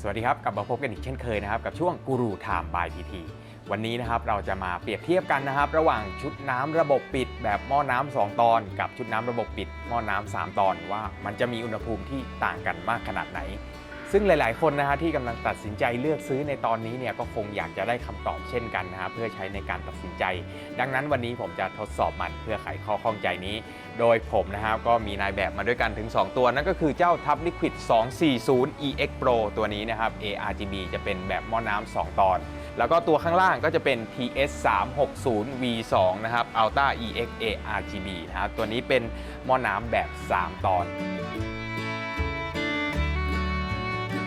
สวัสดีครับ กลับมาพบกันอีกเช่นเคยนะครับ กับช่วงกูรูไทม์บายพีทีวันนี้นะครับเราจะมาเปรียบเทียบกันนะครับ ระหว่างชุดน้ำระบบปิด แบบหม้อน้ำสองตอน กับชุดน้ำระบบปิด หม้อน้ำสามตอนว่ามันจะมีอุณหภูมิที่ต่างกันมากขนาดไหน ซึ่งหลาย ๆ คนนะฮะที่กำลังตัดสินใจเลือกซื้อในตอนนี้เนี่ยก็คงอยากจะได้คำตอบเช่นกันนะครับเพื่อใช้ในการตัดสินใจ ดังนั้นวันนี้ผมจะทดสอบมันเพื่อไขข้อข้องใจนี้ โดยผมนะครับก็มีนายแบบมาด้วยกันถึง 2 ตัว นั่นก็คือเจ้า Tab Liquid 240 EX Pro ตัวนี้นะครับ ARGB จะเป็นแบบหม้อน้ำ2ตอน แล้วก็ตัวข้างล่างก็จะเป็น TS 360 V2 นะครับ Ultra EX ARGB นะครับตัวนี้เป็นหม้อน้ำแบบ 3 ตอน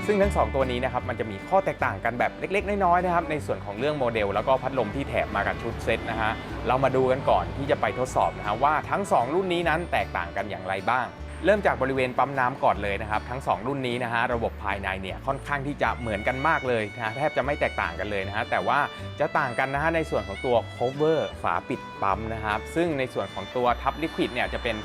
ซึ่งทั้ง 2 ตัวนี้นะครับมันจะมีข้อแตกต่างกันแบบเล็ก ๆ น้อยๆนะครับในส่วนของเรื่องโมเดล แล้วก็พัดลมที่แถมมากับชุดเซตนะฮะเรามาดูกันก่อนที่จะไปทดสอบนะฮะว่าทั้ง 2 รุ่นนี้นั้นแตกต่างกันอย่างไรบ้าง เริ่มจากบริเวณปั๊มน้ำก่อนเลยนะครับ ทั้ง 2 รุ่นนี้นะฮะระบบภายในเนี่ยค่อนข้างที่จะเหมือนกันมากเลยนะแทบจะไม่แตกต่างกันเลยนะฮะแต่ว่าจะต่างกันนะฮะในส่วนของตัว cover ฝาปิดปั๊มนะครับ ซึ่งในส่วนของตัวทับลิควิดเนี่ยจะเป็น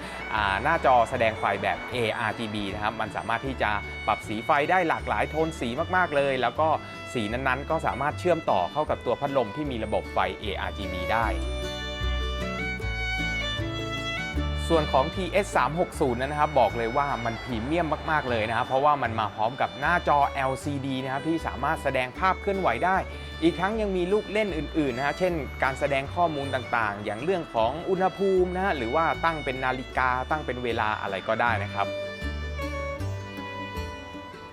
หน้าจอแสดงไฟแบบ ARGB นะครับมันสามารถที่จะปรับสีไฟได้หลากหลายโทนสีมากๆเลย แล้วก็สีนั้นๆ ก็สามารถเชื่อมต่อเข้ากับตัวพัดลมที่มีระบบไฟ ARGB ได้ ส่วนของ TS 360นั้นนะครับบอกเลยว่ามันพรีเมียมมาก ๆ เลยนะครับ เพราะว่ามันมาพร้อมกับหน้าจอ LCD นะครับที่สามารถแสดงภาพเคลื่อนไหวได้ อีกทั้งยังมีลูกเล่นอื่นๆนะฮะเช่น การแสดงข้อมูลต่างๆ อย่างเรื่องของอุณหภูมินะฮะหรือว่าตั้งเป็นนาฬิกาตั้งเป็นเวลาอะไรก็ได้นะครับ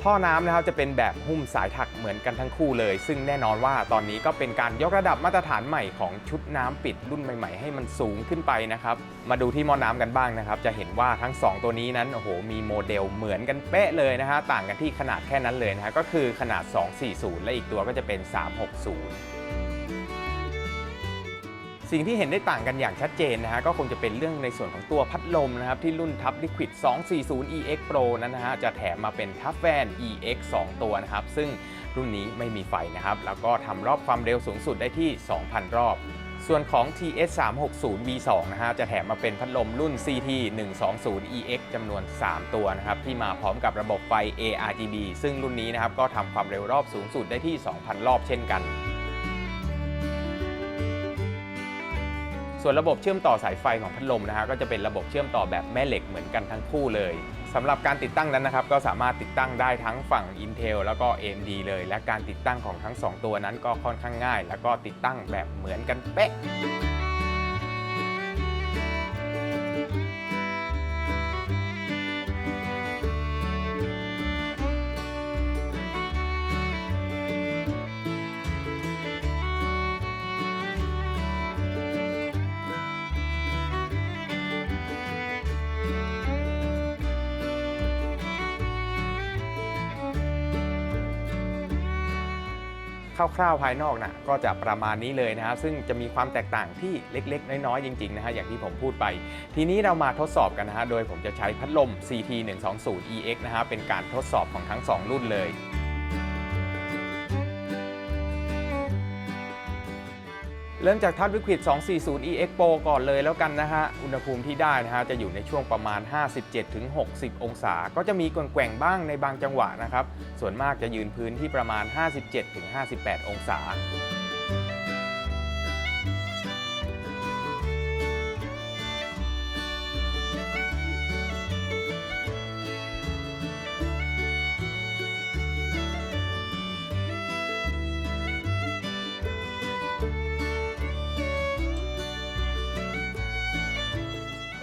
ท่อน้ำนะครับจะเป็นแบบหุ้มสายถักเหมือนกันทั้งคู่เลย ซึ่งแน่นอนว่าตอนนี้ก็เป็นการยกระดับมาตรฐานใหม่ของชุดน้ำปิดรุ่นใหม่ๆ ให้มันสูงขึ้นไปนะครับ มาดูที่หม้อน้ำกันบ้างนะครับ จะเห็นว่าทั้ง 2 ตัวนี้นั้นโอ้โหมีโมเดลเหมือนกันเป๊ะเลยนะฮะต่างกันที่ขนาดแค่นั้นเลยนะฮะก็คือขนาด 240 และอีกตัวก็จะเป็น 360 สิ่งที่เห็นได้ต่างกันอย่างชัดเจนนะฮะก็คงจะเป็นเรื่องในส่วนของตัวพัดลมนะครับที่รุ่นทับ Liquid 240 EX Pro นั้นนะฮะจะแถมมาเป็นทับแฟน EX 2 ตัวนะครับซึ่งรุ่นนี้ไม่มีไฟนะครับแล้วก็ทำรอบความเร็วสูงสุดได้ที่ 2,000 รอบส่วนของ TS 360 V2 นะฮะ จะแถมมาเป็นพัดลมรุ่น CT 120 EX จำนวน 3 ตัวนะครับ ที่มาพร้อมกับระบบไฟ ARGB ซึ่งรุ่นนี้นะครับ ก็ทำความเร็วรอบสูงสุดได้ที่ 2,000 รอบเช่นกัน ส่วนระบบเชื่อมต่อสายไฟของพัดลมนะฮะก็จะเป็นระบบเชื่อมต่อแบบแม่เหล็กเหมือนกันทั้งคู่เลยสำหรับการติดตั้งนั้นนะครับก็สามารถติดตั้งได้ทั้งฝั่ง Intel แล้วก็ AMD เลย และการติดตั้งของทั้ง 2 ตัวนั้นก็ค่อนข้างง่าย แล้วก็ติดตั้งแบบเหมือนกันเป๊ะ คร่าวๆภายนอกนะก็จะประมาณนี้เลยนะครับซึ่งจะมีความแตกต่างที่เล็กๆ น้อยๆ จริงๆนะฮะอย่างที่ผมพูดไป ทีนี้เรามาทดสอบกันนะฮะโดยผมจะใช้พัดลม CT 120 EX นะฮะเป็นการทดสอบของทั้ง 2 รุ่นเลย เริ่มจากทัดวิควิด240 EX Pro ก่อนเลยแล้วกันนะฮะ อุณหภูมิที่ได้นะฮะจะอยู่ในช่วงประมาณ 57-60 องศา ก็จะมีแกว่งบ้างในบางจังหวะนะครับ ส่วนมากจะยืนพื้นที่ประมาณ 57-58 องศา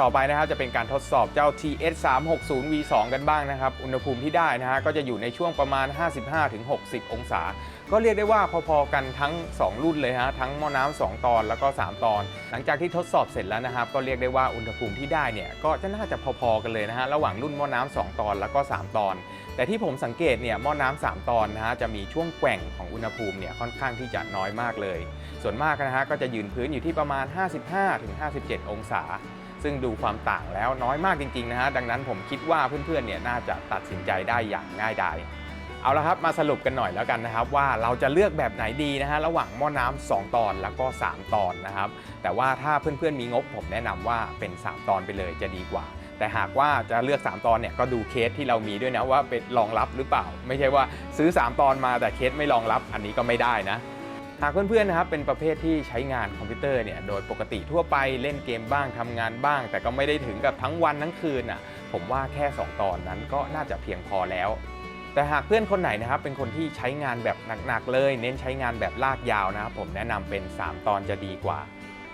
ต่อไปนะครับจะเป็นการทดสอบเจ้า TS 360 V2 กันบ้างนะครับ อุณหภูมิที่ได้นะฮะก็จะอยู่ในช่วงประมาณ 55-60 องศา ก็เรียกได้ว่าพอๆกันทั้ง 2 รุ่นเลยฮะทั้งหม้อน้ำ2ตอนแล้วก็ 3 ตอน หลังจากที่ทดสอบเสร็จแล้วนะครับ ก็เรียกได้ว่าอุณหภูมิที่ได้เนี่ยก็จะน่าจะพอๆกันเลยนะฮะระหว่างรุ่นหม้อน้ำ2ตอนแล้วก็ 3 ตอน แต่ที่ผมสังเกตเนี่ยหม้อน้ำ3ตอนนะฮะจะมีช่วงแกว่งของอุณหภูมิเนี่ยค่อนข้างที่จะน้อยมากเลย ส่วนมากนะฮะก็จะยืนพื้นอยู่ที่ประมาณ 55-57 องศา ซึ่งดูความต่างแล้วน้อยมากจริงๆนะฮะดังนั้นผมคิดว่าเพื่อนๆเนี่ยน่าจะตัดสินใจได้อย่างง่ายดายเอาละครับมาสรุปกันหน่อยแล้วกันนะครับ ว่าเราจะเลือกแบบไหนดีนะฮะระหว่างหม้อน้ำ2ตอนแล้วก็ 3 ตอนนะครับ แต่ว่าถ้าเพื่อนๆมีงบผมแนะนำว่าเป็น 3 ตอนไปเลยจะดีกว่า แต่หากว่าจะเลือก 3 ตอนเนี่ยก็ดูเคสที่เรามีด้วยนะว่าเป็นรองรับหรือเปล่า ไม่ใช่ว่าซื้อ 3 ตอนมาแต่เคสไม่รองรับอันนี้ก็ไม่ได้นะ หากเพื่อนๆนะครับเป็นประเภทที่ใช้งานคอมพิวเตอร์เนี่ยโดยปกติทั่วไปเล่นเกมบ้างทำงานบ้าง แต่ก็ไม่ได้ถึงกับทั้งวันทั้งคืนอะผมว่าแค่ 2 ตอนนั้นก็น่าจะเพียงพอแล้ว แต่หากเพื่อนคนไหนนะครับเป็นคนที่ใช้งานแบบหนักๆเลย เน้นใช้งานแบบลากยาวนะครับผมแนะนำเป็น 3 ตอนจะดีกว่า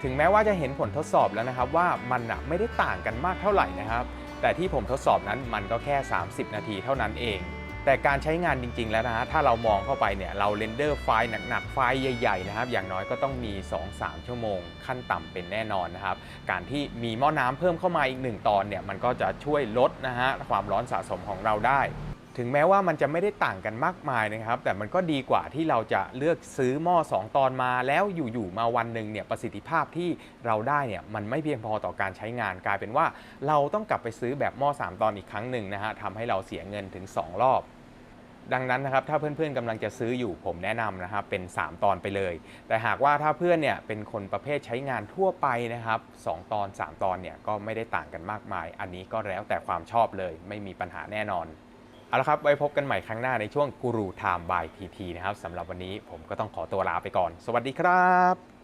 ถึงแม้ว่าจะเห็นผลทดสอบแล้วนะครับว่ามันอะไม่ได้ต่างกันมากเท่าไหร่นะครับแต่ที่ผมทดสอบนั้นมันก็แค่ 30 นาทีเท่านั้นเอง แต่การใช้งานจริง ๆ แล้วนะฮะถ้าเรามองเข้าไปเนี่ยเราเรนเดอร์ไฟล์หนักๆไฟล์ใหญ่ๆนะครับอย่างน้อยก็ต้องมี 2-3 ชั่วโมง ขั้นต่ำเป็นแน่นอนนะครับการที่มีหม้อน้ำเพิ่มเข้ามาอีก 1 ตอนเนี่ยมันก็จะช่วยลดนะฮะความร้อนสะสมของเราได้ถึงแม้ว่ามันจะไม่ได้ต่างกันมากมายนะครับ แต่มันก็ดีกว่าที่เราจะเลือกซื้อหม้อ 2 ตอนมาแล้วอยู่ๆมาวันหนึ่งเนี่ยประสิทธิภาพที่เราได้เนี่ยมันไม่เพียงพอต่อการใช้งานกลายเป็นว่า เราต้องกลับไปซื้อแบบหม้อ 3 ตอนอีกครั้งหนึ่งนะฮะทำให้เราเสียเงินถึง 2 รอบ ดังนั้นนะครับถ้าเพื่อนๆกำลังจะซื้ออยู่ผมแนะนำนะครับเป็น 3 ตอนไปเลย แต่หากว่าถ้าเพื่อนเนี่ยเป็นคนประเภทใช้งานทั่วไปนะครับ 2 ตอน 3 ตอนเนี่ยก็ไม่ได้ต่างกันมากมาย อันนี้ก็แล้วแต่ความชอบเลย ไม่มีปัญหาแน่นอน เอาละครับ ไว้พบกันใหม่ครั้งหน้าในช่วงกูรูไทม์บายทีทีนะครับสำหรับวันนี้ผมก็ต้องขอตัวลาไปก่อน สวัสดีครับ